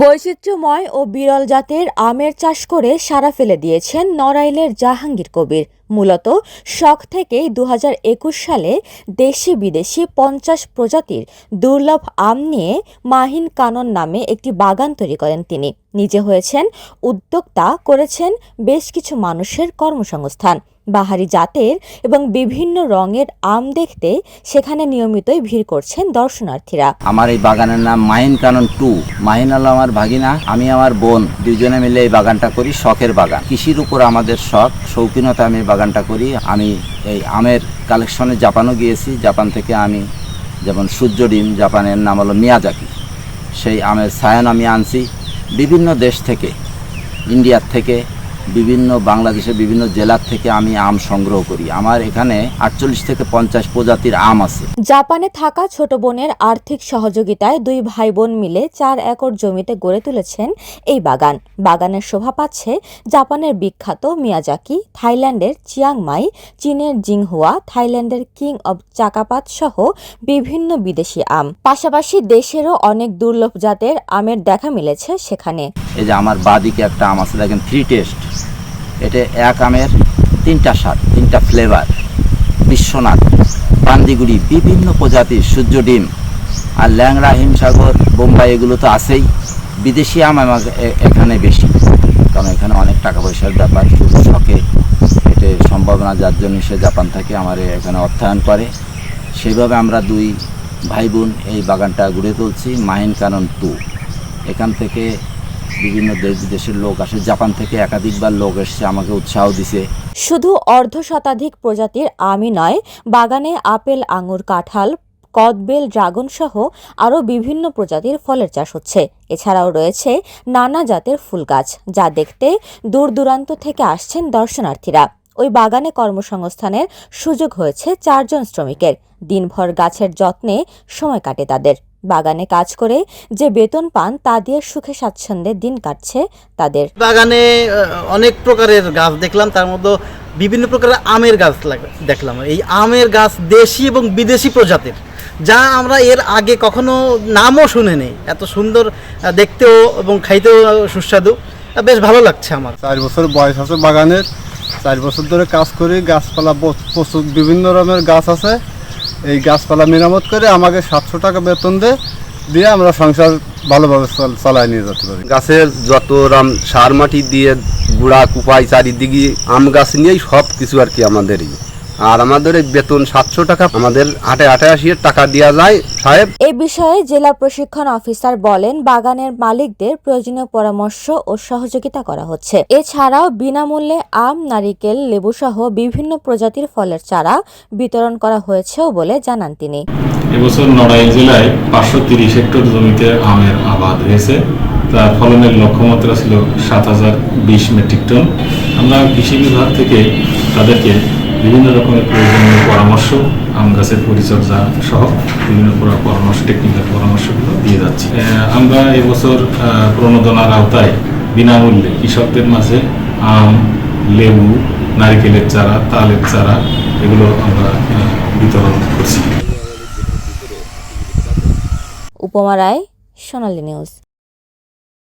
বৈচিত্র্যময় ও বিরল জাতের আমের চাষ করে সারা ফেলে দিয়েছেন নড়াইলের জাহাঙ্গীর কবির। মূলত শখ থেকেই দুহাজার একুশ সালে দেশি বিদেশি পঞ্চাশ প্রজাতির দুর্লভ আম নিয়ে মাহিন কানন নামে একটি বাগান তৈরি করেন তিনি। নিজে হয়েছেন, উদ্যোক্তা করেছেন বেশ কিছু মানুষের কর্মসংস্থান। বাহারি জাতের এবং বিভিন্ন রঙের আম দেখতে সেখানে নিয়মিতই ভিড় করছেন দর্শনার্থীরা। আমার এই বাগানের নাম মাহিন কানন টু। মাহিন হলো আমার ভাগিনা, আমি আমার বোন। দুজনে মিলে এই বাগানটা করি, শখের বাগান। কৃষির উপর আমাদের শখ, শৌখিনতা আমি বাগানটা করি। আমি এই আমের কালেকশনে জাপানও গিয়েছি। জাপান থেকে আমি যেমন সূর্য ডিম, জাপানের নাম হলো মিয়াজাকি। সেই আমের সায়ন আমি আনছি। বিভিন্ন দেশ থেকে ইন্ডিয়ার থেকে বিভিন্ন বাংলাদেশের বিভিন্ন জেলার থেকে আমি আম সংগ্রহ করি। আমার এখানে আটচল্লিশ থেকে পঞ্চাশ প্রজাতির আম আছে। জাপানে থাকা ছোট বোনের আর্থিক সহযোগিতায় দুই ভাই বোন মিলে চার একর জমিতে গড়ে তুলেছেন এই বাগান। বাগানের শোভা পাচ্ছে জাপানের বিখ্যাত মিয়াজাকি, থাইল্যান্ডের চিয়াংমাই, চীনের জিংহুয়া, থাইল্যান্ডের কিং অব চাকাপাত সহ বিভিন্ন বিদেশি আম। পাশাপাশি দেশেরও অনেক দুর্লভ জাতের আমের দেখা মিলেছে সেখানে। এই যে আমার বাদিকে একটা আম আছে, দেখেন থ্রি টেস্ট এটা এক আমের তিনটা স্বাদ, তিনটা ফ্লেভার বিশ্বনাথ, বান্দিগুড়ি, বিভিন্ন প্রজাতির সূর্য ডিম আর ল্যাংড়া, হিমসাগর, বোম্বাই, এগুলো তো আছেই। বিদেশি আম আমার এখানে বেশি। কারণ এখানে অনেক টাকা পয়সার ব্যাপার, শুধু শখে এটা সম্ভাবনা যার জন্য সে জাপান থেকে আমার এখানে অর্থায়ন করে। সেইভাবে আমরা দুই ভাই বোন এই বাগানটা গড়ে তুলছি মাহিন কানন টু। এখান থেকে বিভিন্ন দেশ বিদেশের লোক আসে। জাপান থেকে একাধিকবার লোক এসছে, আমাকে উৎসাহ দিছে। শুধু অর্ধ শতাধিক প্রজাতির আমই নয়, বাগানে আপেল, আঙুর, কাঁঠাল, কদবেল ড্রাগন সহ আরও বিভিন্ন প্রজাতির ফলের চাষ হচ্ছে। এছাড়াও রয়েছে নানা জাতের ফুল গাছ, যা দেখতে দূর দূরান্ত থেকে আসছেন দর্শনার্থীরা। ওই বাগানে কর্মসংস্থানের সুযোগ হয়েছে চারজন শ্রমিকের। দিনভর গাছের যত্নে সময় কাটে তাদের। বাগানে কাজ করে যে বেতন পান তা দিয়ে সুখে স্বাচ্ছন্দ্যে দিন কাটছে তাদের। বাগানে অনেক প্রকারের গাছ দেখলাম তার মধ্যে বিভিন্ন প্রকারের আমের গাছ লাগ- দেখলাম। এই আমের গাছ দেশি এবং বিদেশি প্রজাতির যা আমরা এর আগে কখনো নামও শুনিনি। এত সুন্দর দেখতেও এবং খাইতেও সুস্বাদু। বেশ ভালো লাগছে আমার। চার বছর বয়স আছে বাগানের। চার বছর ধরে কাজ করি গাছপালা প্রচুর বিভিন্ন রকমের গাছ আছে। এই গাছপালা মেরামত করে আমাকে সাতশো টাকা বেতন দেয় দিয়ে আমরা সংসার ভালোভাবে চল- চালায় নিয়ে যেতে পারি। গাছের যত রাম সার মাটি দিয়ে গুড়া কুপাই চারিদিকে আম গাছ নিয়েই সব কিছু আর কি আমাদেরই। আর আমাদের এই বেতন সাতশো টাকা আমাদের আটে আটে আসিয়ে টাকা দেওয়া যায় সাহেব। এ বিষয়ে জেলা প্রশিক্ষণ অফিসার বলেন বাগানের মালিকদের প্রয়োজনীয় পরামর্শ ও সহযোগিতা করা হচ্ছে। এছাড়াও বিনামূল্যে আম নারিকেল লেবুসহ বিভিন্ন প্রজাতির ফলের চারা বিতরণ করা হয়েছেও বলে জানান তিনি। এবছর নড়াইল জেলায় পাঁচশো তিরিশ হেক্টর জমিতে আমের আবাদ হয়েছে। তার ফলনের লক্ষ্যমাত্রা ছিল সাত হাজার বিশ মেট্রিক টন। আমরা কৃষি বিভাগ থেকে তাদেরকে বিভিন্ন রকমের প্রয়োজনীয় পরামর্শ আম গাছের পরিচর্যা সহ বিভিন্ন পরামর্শ টেকনিক্যাল পরামর্শগুলো দিয়ে যাচ্ছি। আমরা এবছর প্রণোদনার আওতায় বিনামূল্যে কৃষকদের মাঝে আম, লেবু, নারকেলের চারা, তালের চারা এগুলো আমরা বিতরণ করছি। উপমা রায়, সোনালী নিউজ।